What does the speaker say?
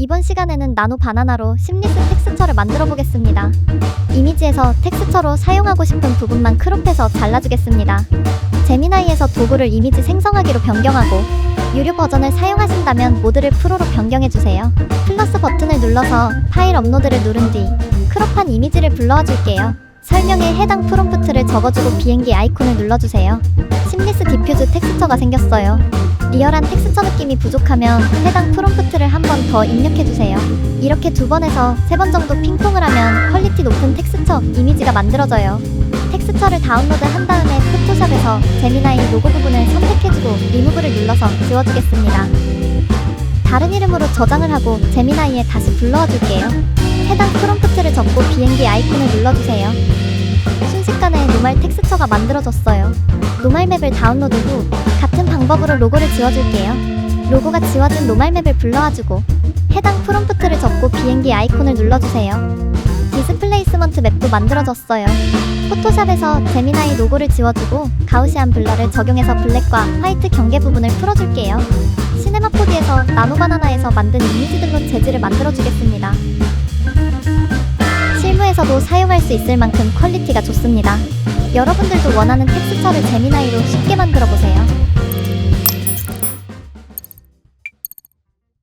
이번 시간에는 나노 바나나로 심리스 텍스처를 만들어 보겠습니다. 이미지에서 텍스처로 사용하고 싶은 부분만 크롭해서 잘라주겠습니다. 제미나이에서 도구를 이미지 생성하기로 변경하고 유료 버전을 사용하신다면 모드를 프로로 변경해주세요. 플러스 버튼을 눌러서 파일 업로드를 누른 뒤 크롭한 이미지를 불러와 줄게요. 설명에 해당 프롬프트를 적어주고 비행기 아이콘을 눌러주세요. 심리스 디퓨즈 텍스처가 생겼어요. 리얼한 텍스처 느낌이 부족하면 해당 프롬프트를 한 번 더 입력해주세요. 이렇게 두 번에서 세 번 정도 핑퐁을 하면 퀄리티 높은 텍스처 이미지가 만들어져요. 텍스처를 다운로드 한 다음에 포토샵에서 제미나이 로고 부분을 선택해주고 리무브를 눌러서 지워주겠습니다. 다른 이름으로 저장을 하고 제미나이에 다시 불러와 줄게요. 해당 프롬프트를 적고 비행기 아이콘을 눌러주세요. 순식간에 노말 텍스처가 만들어졌어요. 노말 맵을 다운로드 후 방법으로 로고를 지워줄게요. 로고가 지워진 노말 맵을 불러와주고 해당 프롬프트를 적고 비행기 아이콘을 눌러주세요. 디스플레이스먼트 맵도 만들어졌어요. 포토샵에서 제미나이 로고를 지워주고 가우시안 블러를 적용해서 블랙과 화이트 경계 부분을 풀어줄게요. 시네마포디에서 나노바나나에서 만든 이미지들로 재질을 만들어주겠습니다. 실무에서도 사용할 수 있을 만큼 퀄리티가 좋습니다. 여러분들도 원하는 텍스처를 제미나이로 쉽게 만들어 보세요.